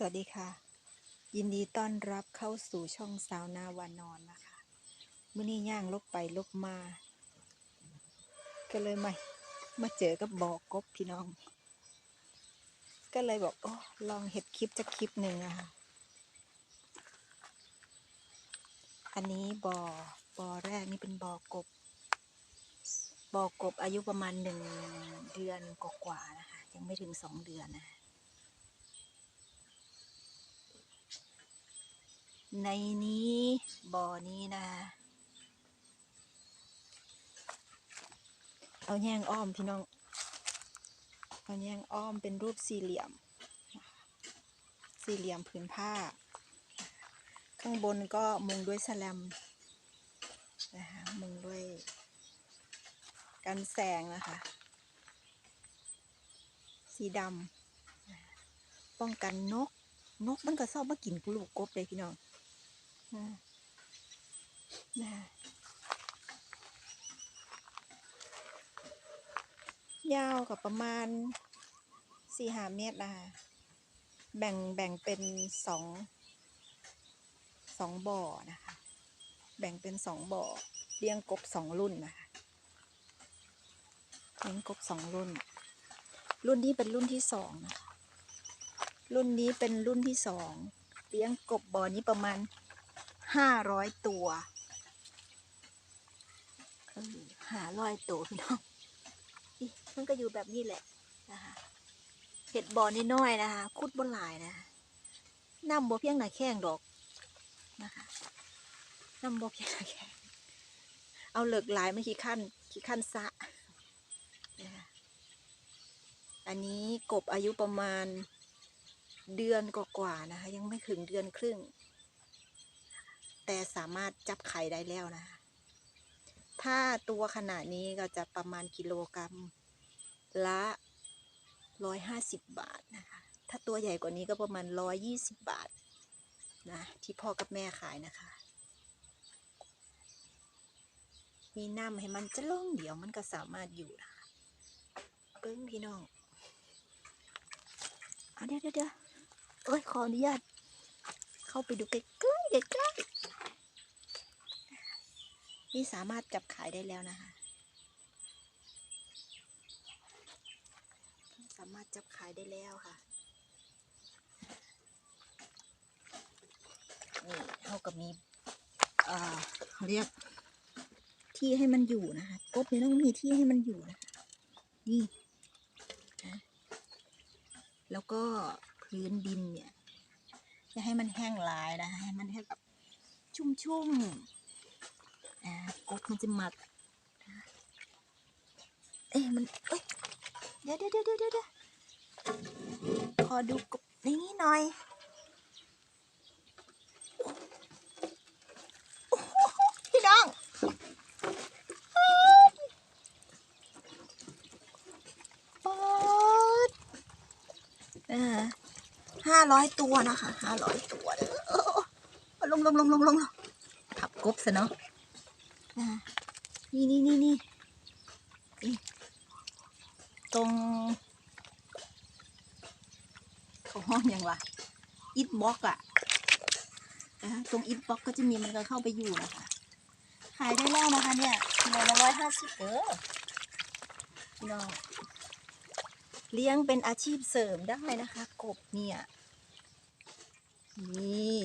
สวัสดีค่ะ ยินดีต้อนรับเข้าสู่ช่องสาวนาวานอนนะคะมื่อนี้ย่างลกไปลกมา ก็เลยมามาเจอกับบอกกบพี่น้อง ก็เลยบอกโอ้ลองเห็ดคลิปจะคลิปหนึ่งอะค่ะ อันนี้บอ่อบอแรกนี่เป็นบอกบบอกบอายุประมาณหนึ่งเดือนกว่าๆนะคะ ยังไม่ถึงสองเดือนนะคะ ในนี้บ่อนี้นะ เอาแยงอ้อมพี่น้อง เอาแยงอ้อมเป็นรูปสี่เหลี่ยม สี่เหลี่ยมผืนผ้า ข้างบนก็มุงด้วยแสแลมนะคะมุงด้วยกันแสงนะคะ สีดำป้องกันนก นกมันก็ชอบมากินกลูกกบเลยพี่น้อง นะยาวกับประมาณสี่หาเมตรนะคะแบ่งแบ่งเป็นสองสองบ่อนะคะ แบ่งเป็นสองบ่อเลี้ยงกบสองรุ่นนะคะเลี้ยงกบสองรุ่น รุ่นนี้เป็นรุ่นที่สองนะคะรุ่นนี้เป็นรุ่นที่สองเลี้ยงกบบ่อนี้ประมาณ ห้าร้อยตัวหาร้อยตัวพี่น้องมันก็อยู่แบบนี้แหละนะคะเห็ดบ่อนี่น้อยนะคะคุดบนหลายนะน้ำบ่เพียงหนาแข้งดอกนะคะน้ำบ่เพียงหนาแข้งเอาเหลือกหลายม่ขี้ขั้นขี้ขั้นซะนะคะอันนี้กบอายุประมาณเดือนกว่าๆนะคะ ยังไม่ถึงเดือนครึ่ง แต่สามารถจับไข่ได้แล้วนะคะถ้าตัวขนาดนี้ก็จะประมาณกิโลกรัมละร้อยห้าสิบบาทนะคะ ถ้าตัวใหญ่กว่านี้ก็ประมาณร้อยยี่สิบบาทนะที่พ่อกับแม่ขายนะคะ มีน้ำให้มันจะล่องเดี๋ยวมันก็สามารถอยู่นะคะเปิ้งพี่น้องเอาเดี๋ยวเดี๋ยวเดี๋ยวโอ้ยขออนุญาตเข้าไปดูใกล้ใกล้ นี่สามารถจับขายได้แล้วนะคะ สามารถจับขายได้แล้วค่ะ นี่เท่ากับมีเอ่อเขาเรียกที่ให้มันอยู่นะคะกบเนี่ยต้องมีที่ให้มันอยู่นะนี่นะแล้วก็พื้นดินเนี่ย จะให้มันแห้งลายนะให้มันให้แบบชุ่มๆ อ่ากบมันจะหมักนะเอ๊ะมันเอ้ยเดี๋ยวเดี๋ยวเดี๋ยวเดี๋ยวเดี๋ยวขอดูกบในนี้หน่อยพี่น้องป๊อดเอ่าห้าร้อยตัวนะคะห้าร้อยตัวลงลงลงลงลงลงทับกบซะเนาะ นี่นี่นี่นี่ตรง เขาห้องยังวะอิทบ็อกอะนะตรงอิทบ็อกก็จะมีมันก็เข้าไปอยู่นะคะขายได้แล้วนะคะเนี่ยกิโลละร้อยห้าสิบเออนอเลี้ยงเป็นอาชีพเสริมได้นะคะ กบเนี่ย นี่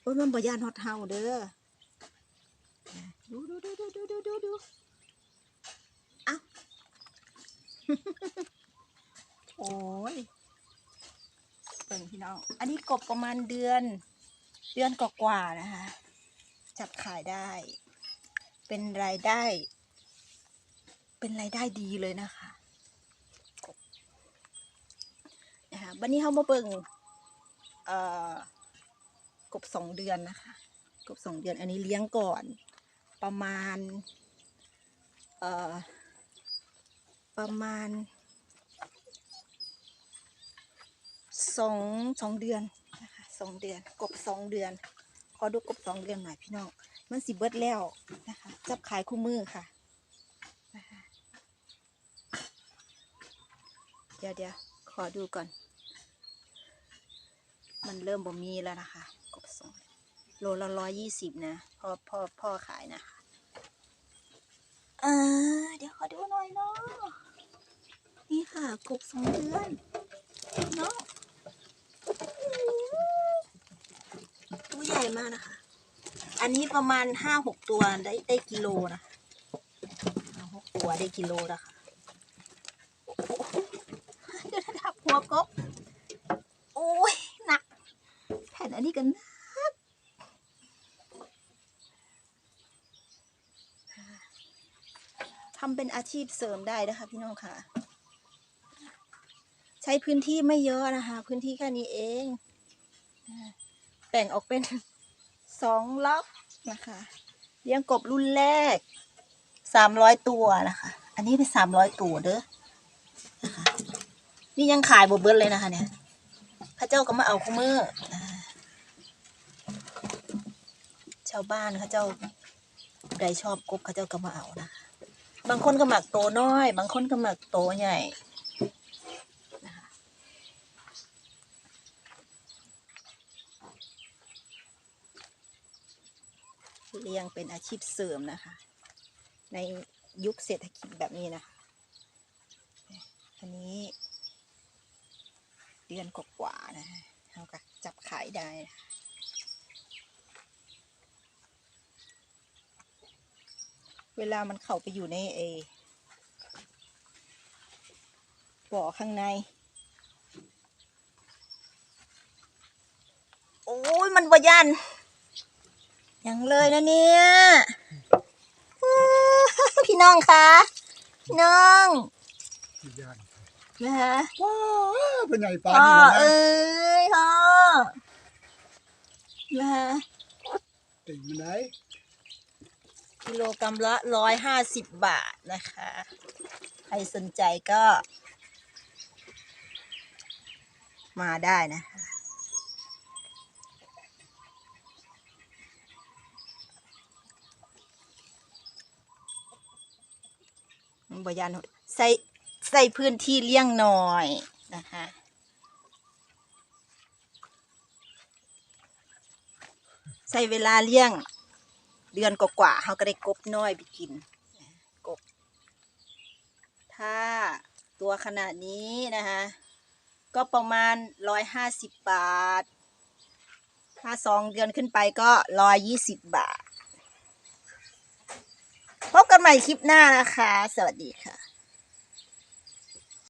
โอ้ยมันบ่ยานฮอตเฮาเด้อ ดูดูดูดูดูดูดูดูเอ้าโอ้ยเปิ่งพี่น้อง อันนี้กบประมาณเดือน เดือนกว่าๆนะคะ จับขายได้ เป็นรายได้ เป็นรายได้ดีเลยนะคะนะคะวันนี้เขามาเบิ่งเอ่อกบสองเดือนนะคะ กบสองเดือนอันนี้เลี้ยงก่อน ประมาณเอ่อประมาณสองสองเดือนนะคะสองเดือนกบสองเดือน ขอดูกบสองเดือนหน่อยพี่น้องมันสิเบิดแล้วนะคะจับขายคู่มือค่ะนะคะเดี๋ยวเดี๋ยวขอดูก่อน มันเริ่มบ่มีแล้วนะคะกบสอง โลละร้อยยี่สิบนะพ่อพ่อพ่อขายนะคะอ่าเดี๋ยวขอดูหน่อยเนาะนี่ค่ะกบสองเดือนเนาะตัวใหญ่มากนะคะ อันนี้ประมาณห้าหกตัวได้ได้กิโลนะห้าหกตัวได้กิโลนะคะเดี๋ยวระดับหัวกบโอ้ยหนัก แผ่นอันนี้กันนักทำ เป็นอาชีพเสริมได้นะคะ พี่น้องค่ะ ใช้พื้นที่ไม่เยอะนะคะ พื้นที่แค่นี้เองแบ่งออกเป็นสองล็อกนะคะเลี้ยงกบรุ่นแรกสามร้อยตัวนะคะ อันนี้เป็นสามร้อยตัวเด้อนะคะนี่ยังขายบเบิดเลยนะคะ เนี่ย พระเจ้าก็มาเอาคู่มือชาวบ้านเขาเจ้าใครชอบกบเขาเจ้าก็มาเอานะคะ บางคนก็หมักโตน้อย บางคนก็หมักโตใหญ่เลี้ยงเป็นอาชีพเสริมนะคะ ในยุคเศรษฐกิจแบบนี้นะคะ อันนี้ เดือนกว่าๆนะฮะเราก็จับขายได้นะคะ เวลามันเข้าไปอยู่ในเอบ่อข้างใน โอ้ยมันวยันยังเลยนะเนี่ยอื้อพี่น้องคะพี่น้องที่ย่านนะคะว้าวเป็นไงปลาพ่อดีกว่าเอ้นะยพ่อนะคะติ่งมันไหน กิโลกรัมละร้อยห้าสิบบาทนะคะ ใครสนใจก็ มาได้นะคะ บยานใส่ใส่พื้นที่เลี้ยงหน่อยนะคะใส่เวลาเลี้ยง เดือนกว่าๆเขาก็ได้กบน้อยไปกินกบ ถ้าตัวขนาดนี้นะคะก็ประมาณร้อยห้าสิบบาท ถ้าสองเดือนขึ้นไปก็ร้อยยี่สิบบาท พบกันใหม่คลิปหน้านะคะ สวัสดีค่ะ